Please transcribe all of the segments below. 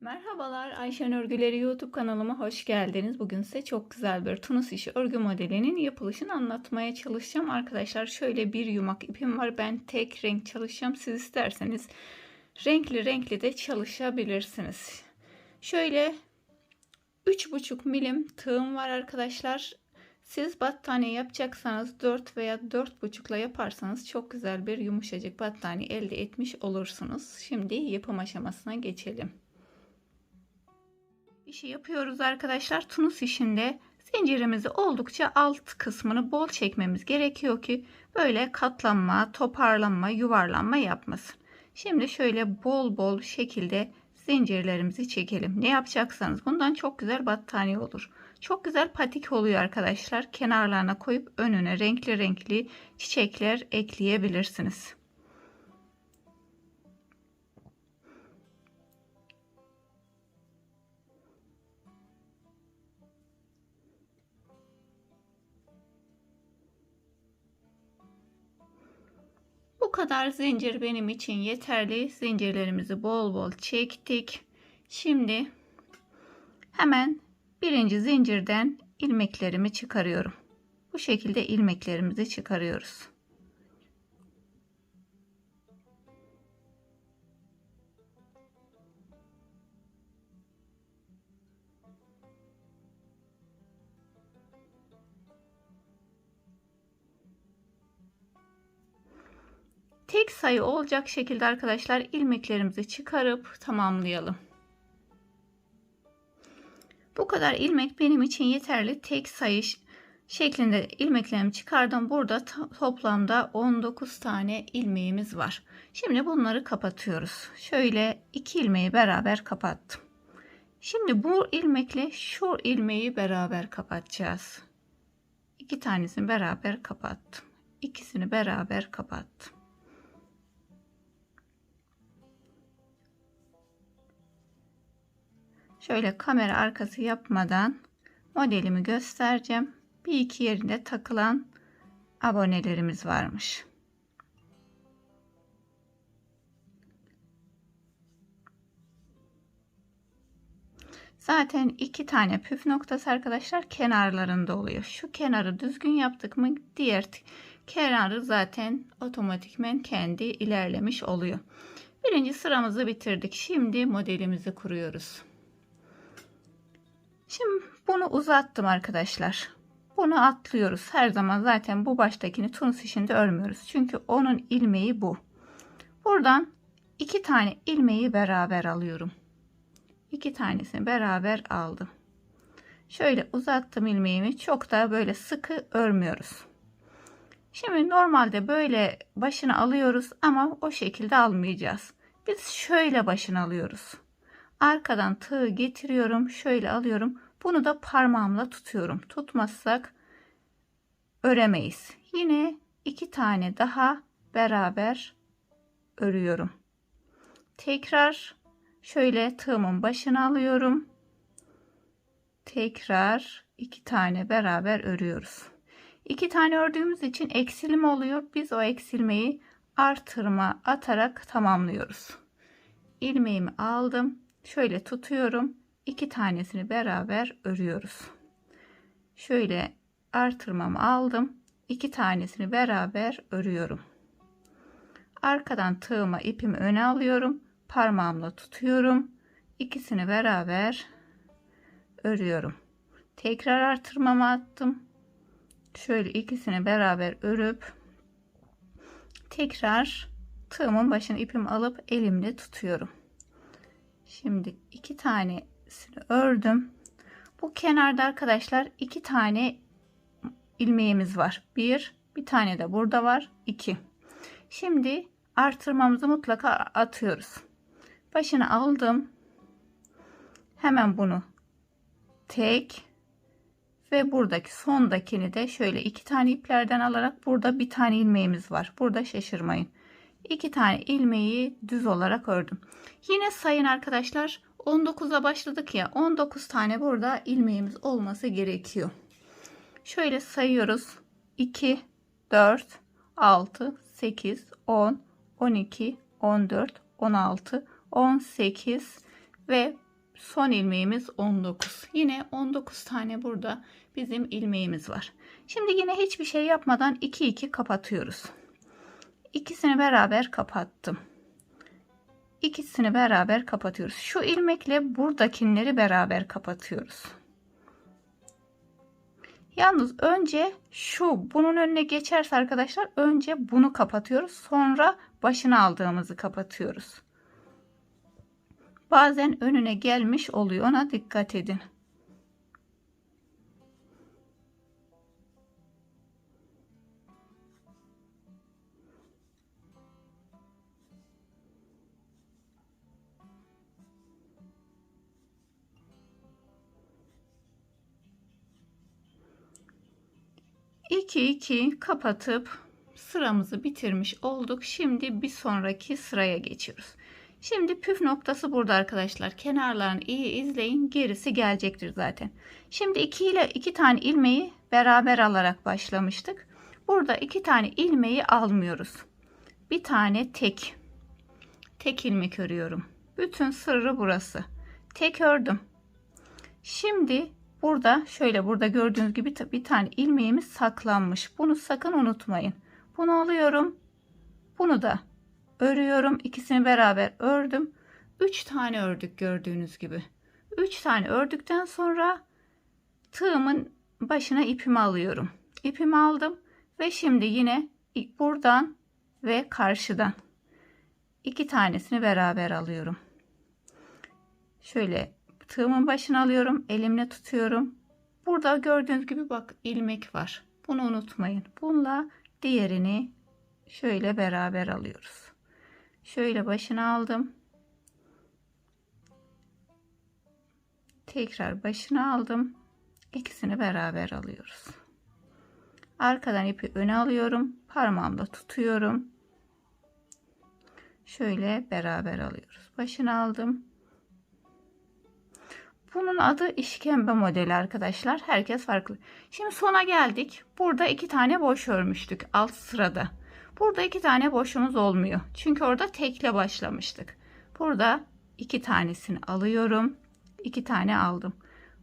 Merhabalar Ayşen Örgüleri YouTube kanalıma hoş geldiniz. Bugün size çok güzel bir tunus işi örgü modelinin yapılışını anlatmaya çalışacağım. Arkadaşlar şöyle bir yumak ipim var. Ben tek renk çalışacağım. Siz isterseniz renkli renkli de çalışabilirsiniz. Şöyle 3,5 milim tığım var arkadaşlar. Siz battaniye yapacaksanız 4 veya 4,5 ile yaparsanız çok güzel bir yumuşacık battaniye elde etmiş olursunuz. Şimdi yapım aşamasına geçelim. İşi yapıyoruz arkadaşlar. Tunus işinde zincirimizi oldukça alt kısmını bol çekmemiz gerekiyor ki böyle katlanma, toparlanma, yuvarlanma yapmasın. Şimdi şöyle bol bol şekilde zincirlerimizi çekelim. Ne yapacaksanız bundan çok güzel battaniye olur. Çok güzel patik oluyor arkadaşlar. Kenarlarına koyup önüne renkli renkli çiçekler ekleyebilirsiniz. Bu kadar zincir benim için yeterli. Zincirlerimizi bol bol çektik. Şimdi hemen birinci zincirden ilmeklerimi çıkarıyorum. Bu şekilde ilmeklerimizi çıkarıyoruz. Tek sayı olacak şekilde arkadaşlar ilmeklerimizi çıkarıp tamamlayalım. Bu kadar ilmek benim için yeterli. Tek sayı şeklinde ilmeklerimi çıkardım. Burada toplamda 19 tane ilmeğimiz var. Şimdi bunları kapatıyoruz. Şöyle iki ilmeği beraber kapattım. Şimdi bu ilmekle şu ilmeği beraber kapatacağız. İki tanesini beraber kapattım. İkisini beraber kapattım. Şöyle kamera arkası yapmadan modelimi göstereceğim. Bir iki yerinde takılan abonelerimiz varmış. Zaten iki tane püf noktası arkadaşlar kenarlarında oluyor. Şu kenarı düzgün yaptık mı diğer kenarı zaten otomatikmen kendi ilerlemiş oluyor. Birinci sıramızı bitirdik. Şimdi modelimizi kuruyoruz. Şimdi bunu uzattım arkadaşlar. Bunu atlıyoruz. Her zaman zaten bu baştakini tunus işinde örmüyoruz. Çünkü onun ilmeği bu. Buradan iki tane ilmeği beraber alıyorum. İki tanesini beraber aldım. Şöyle uzattım ilmeğimi. Çok da böyle sıkı örmüyoruz. Şimdi normalde böyle başını alıyoruz ama o şekilde almayacağız. Biz şöyle başını alıyoruz. Arkadan tığı getiriyorum. Şöyle alıyorum. Bunu da parmağımla tutuyorum. Tutmazsak öremeyiz. Yine iki tane daha beraber örüyorum. Tekrar şöyle tığımın başına alıyorum. Tekrar iki tane beraber örüyoruz. İki tane ördüğümüz için eksilme oluyor. Biz o eksilmeyi artırma atarak tamamlıyoruz. İlmeğimi aldım. Şöyle tutuyorum. İki tanesini beraber örüyoruz. Şöyle artırmamı aldım. İki tanesini beraber örüyorum. Arkadan tığıma ipimi öne alıyorum. Parmağımla tutuyorum. İkisini beraber örüyorum. Tekrar artırmamı attım. Şöyle ikisini beraber örüp tekrar tığımın başına ipimi alıp elimle tutuyorum. Şimdi iki tanesini ördüm. Bu kenarda arkadaşlar iki tane ilmeğimiz var. Bir, bir tane de burada var. İki. Şimdi artırmamızı mutlaka atıyoruz. Başını aldım. Hemen bunu tek ve buradaki sondakini de şöyle iki tane iplerden alarak burada bir tane ilmeğimiz var. Burada şaşırmayın. 2 tane ilmeği düz olarak ördüm. Yine sayın arkadaşlar 19'a başladık ya 19 tane burada ilmeğimiz olması gerekiyor. Şöyle sayıyoruz. 2 4, 6, 8, 10, 12, 14, 16, 18 ve son ilmeğimiz 19. Yine 19 tane burada bizim ilmeğimiz var. Şimdi yine hiçbir şey yapmadan 2 2 kapatıyoruz. İkisini beraber kapattım. İkisini beraber kapatıyoruz. Şu ilmekle buradakileri beraber kapatıyoruz. Yalnız önce şu bunun önüne geçerse arkadaşlar önce bunu kapatıyoruz. Sonra başına aldığımızı kapatıyoruz. Bazen önüne gelmiş oluyor. Ona dikkat edin. İki iki kapatıp sıramızı bitirmiş olduk. Şimdi bir sonraki sıraya geçiyoruz. Şimdi püf noktası burada arkadaşlar. Kenarlarını iyi izleyin. Gerisi gelecektir zaten. Şimdi 2 ile 2 tane ilmeği beraber alarak başlamıştık. Burada 2 tane ilmeği almıyoruz. Bir tane tek. Tek ilmek örüyorum. Bütün sırrı burası. Tek ördüm. Şimdi burada şöyle burada gördüğünüz gibi bir tane ilmeğimiz saklanmış. Bunu sakın unutmayın. Bunu alıyorum. Bunu da örüyorum. İkisini beraber ördüm. 3 tane ördük gördüğünüz gibi. 3 tane ördükten sonra tığımın başına ipimi alıyorum. İpimi aldım ve şimdi yine buradan ve karşıdan iki tanesini beraber alıyorum. Şöyle tığımın başına alıyorum. Elimle tutuyorum. Burada gördüğünüz gibi bak ilmek var. Bunu unutmayın. Bununla diğerini şöyle beraber alıyoruz. Şöyle başına aldım. Tekrar başına aldım. İkisini beraber alıyoruz. Arkadan ipi öne alıyorum. Parmağımla tutuyorum. Şöyle beraber alıyoruz. Başına aldım. Bunun adı işkembe modeli arkadaşlar. Herkes farklı. Şimdi sona geldik. Burada iki tane boş örmüştük alt sırada. Burada iki tane boşumuz olmuyor. Çünkü orada tekle başlamıştık. Burada iki tanesini alıyorum. İki tane aldım.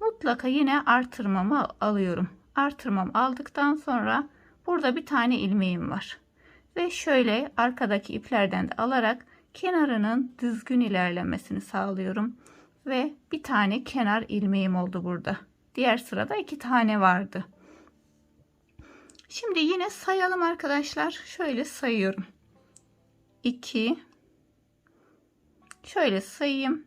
Mutlaka yine artırmamı alıyorum. Artırmamı aldıktan sonra burada bir tane ilmeğim var. Ve şöyle arkadaki iplerden de alarak kenarının düzgün ilerlemesini sağlıyorum. Ve bir tane kenar ilmeğim oldu burada. Diğer sırada iki tane vardı. Şimdi yine sayalım arkadaşlar. Şöyle sayıyorum. 2 Şöyle sayayım.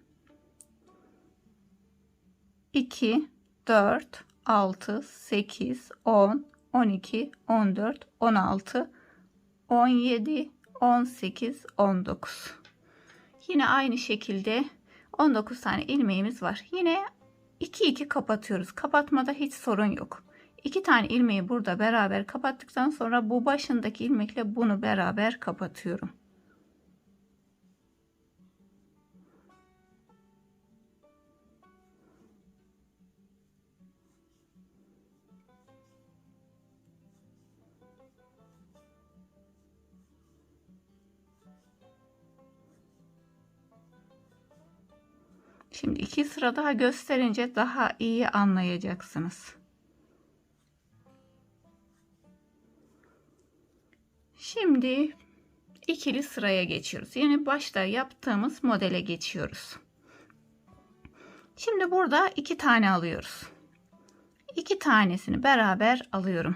2 4 6 8 10 12 14 16 17 18 19 Yine aynı şekilde 19 tane ilmeğimiz var. Yine 2 2 kapatıyoruz. Kapatmada hiç sorun yok. İki tane ilmeği burada beraber kapattıktan sonra bu başındaki ilmekle bunu beraber kapatıyorum. Şimdi iki sıra daha gösterince daha iyi anlayacaksınız. Şimdi ikili sıraya geçiyoruz. Yani başta yaptığımız modele geçiyoruz. Şimdi burada iki tane alıyoruz. İki tanesini beraber alıyorum.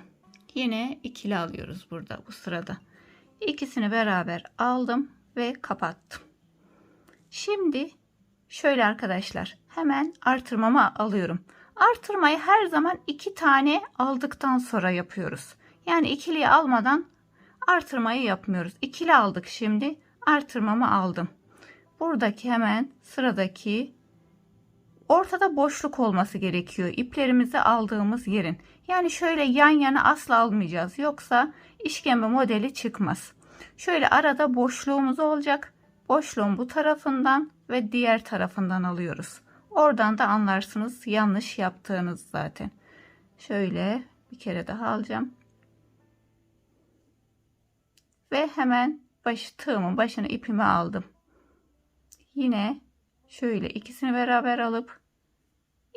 Yine ikili alıyoruz burada bu sırada. İkisini beraber aldım ve kapattım. Şimdi şöyle arkadaşlar hemen artırmama alıyorum. Artırmayı her zaman iki tane aldıktan sonra yapıyoruz. Yani ikiliyi almadan artırmayı yapmıyoruz. İkili aldık şimdi. Artırmamı aldım. Buradaki hemen sıradaki ortada boşluk olması gerekiyor. İplerimizi aldığımız yerin. Yani şöyle yan yana asla almayacağız. Yoksa işkembe modeli çıkmaz. Şöyle arada boşluğumuz olacak. Boşluğun bu tarafından ve diğer tarafından alıyoruz. Oradan da anlarsınız yanlış yaptığınız zaten. Şöyle bir kere daha alacağım. Ve hemen baş, tığımın başına ipimi aldım. Yine şöyle ikisini beraber alıp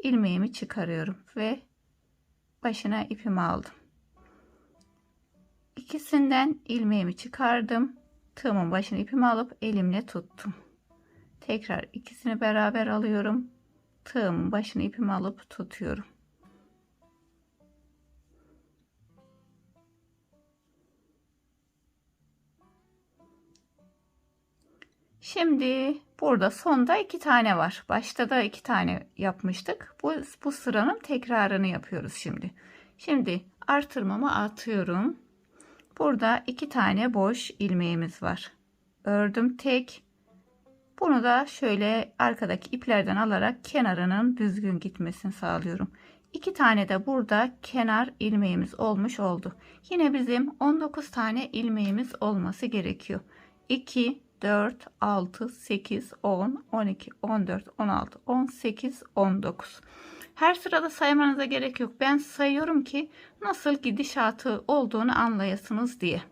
ilmeğimi çıkarıyorum ve başına ipimi aldım. İkisinden ilmeğimi çıkardım. Tığımın başına ipimi alıp elimle tuttum. Tekrar ikisini beraber alıyorum. Tığımın başına ipimi alıp tutuyorum. Şimdi burada sonda iki tane var. Başta da iki tane yapmıştık. Bu, bu sıranın tekrarını yapıyoruz şimdi. Şimdi artırmamı atıyorum. Burada iki tane boş ilmeğimiz var. Ördüm tek. Bunu da şöyle arkadaki iplerden alarak kenarının düzgün gitmesini sağlıyorum. İki tane de burada kenar ilmeğimiz olmuş oldu. Yine bizim 19 tane ilmeğimiz olması gerekiyor. 2, 4, 6, 8, 10, 12, 14, 16, 18, 19. Her sırada saymanıza gerek yok. Ben sayıyorum ki nasıl gidişatı olduğunu anlayasınız diye.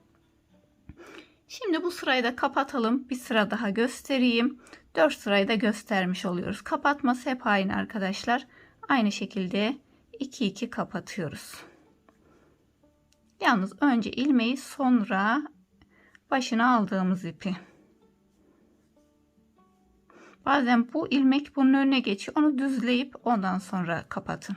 Şimdi bu sırayı da kapatalım. Bir sıra daha göstereyim. 4 sırayı da göstermiş oluyoruz. Kapatması hep aynı arkadaşlar. Aynı şekilde 2 2 kapatıyoruz. Yalnız önce ilmeği sonra başına aldığımız ipi. Bazen bu ilmek bunun önüne geçiyor. Onu düzleyip ondan sonra kapatın.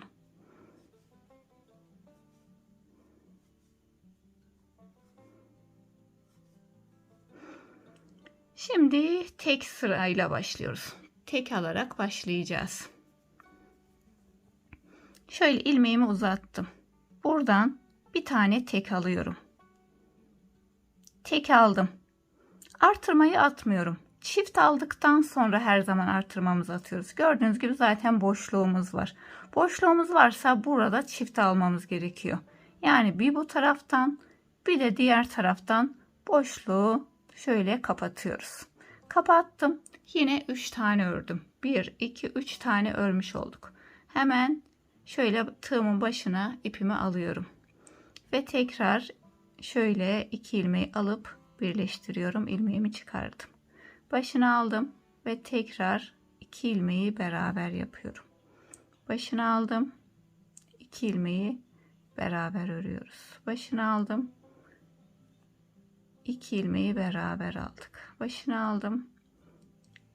Şimdi tek sırayla başlıyoruz. Tek alarak başlayacağız. Şöyle ilmeğimi uzattım. Buradan bir tane tek alıyorum. Tek aldım. Artırmayı atmıyorum. Çift aldıktan sonra her zaman artırmamızı atıyoruz. Gördüğünüz gibi zaten boşluğumuz var. Boşluğumuz varsa burada çift almamız gerekiyor. Yani bir bu taraftan bir de diğer taraftan boşluğu şöyle kapatıyoruz. Kapattım. Yine 3 tane ördüm. 1, 2, 3 tane örmüş olduk. Hemen şöyle tığımın başına ipimi alıyorum. Ve tekrar şöyle iki ilmeği alıp birleştiriyorum. ilmeğimi çıkardım. Başını aldım ve tekrar iki ilmeği beraber yapıyorum. Başını aldım. iki ilmeği beraber örüyoruz. Başını aldım. iki ilmeği beraber aldık. Başını aldım.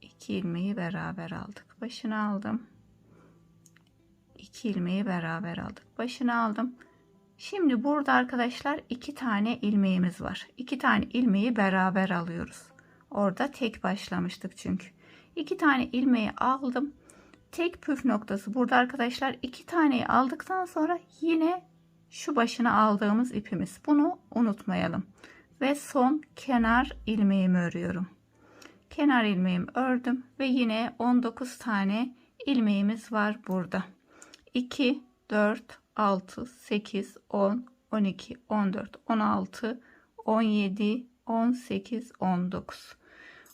iki ilmeği beraber aldık. Başını aldım. iki ilmeği beraber aldık. Başını aldım. Şimdi burada arkadaşlar iki tane ilmeğimiz var. İki tane ilmeği beraber alıyoruz. Orada tek başlamıştık çünkü. İki tane ilmeği aldım. Tek püf noktası burada arkadaşlar iki taneyi aldıktan sonra yine şu başına aldığımız ipimiz. Bunu unutmayalım. Ve son kenar ilmeğimi örüyorum. Kenar ilmeğimi ördüm ve yine 19 tane ilmeğimiz var burada. 2, 4, 6, 8, 10, 12, 14, 16, 17, 18, 19.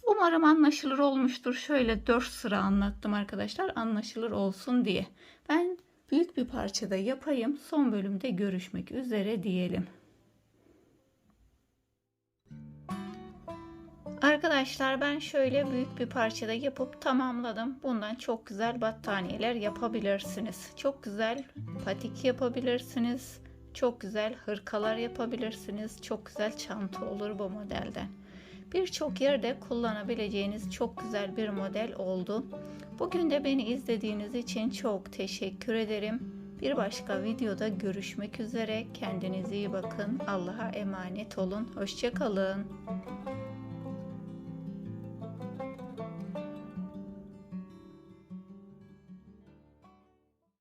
Umarım anlaşılır olmuştur. Şöyle 4 sıra anlattım arkadaşlar. Anlaşılır olsun diye. Ben büyük bir parçada yapayım. Son bölümde görüşmek üzere diyelim. Arkadaşlar ben şöyle büyük bir parçada yapıp tamamladım. Bundan çok güzel battaniyeler yapabilirsiniz. Çok güzel patik yapabilirsiniz. Çok güzel hırkalar yapabilirsiniz. Çok güzel çanta olur bu modelden. Birçok yerde kullanabileceğiniz çok güzel bir model oldu. Bugün de beni izlediğiniz için çok teşekkür ederim. Bir başka videoda görüşmek üzere. Kendinize iyi bakın. Allah'a emanet olun. Hoşçakalın.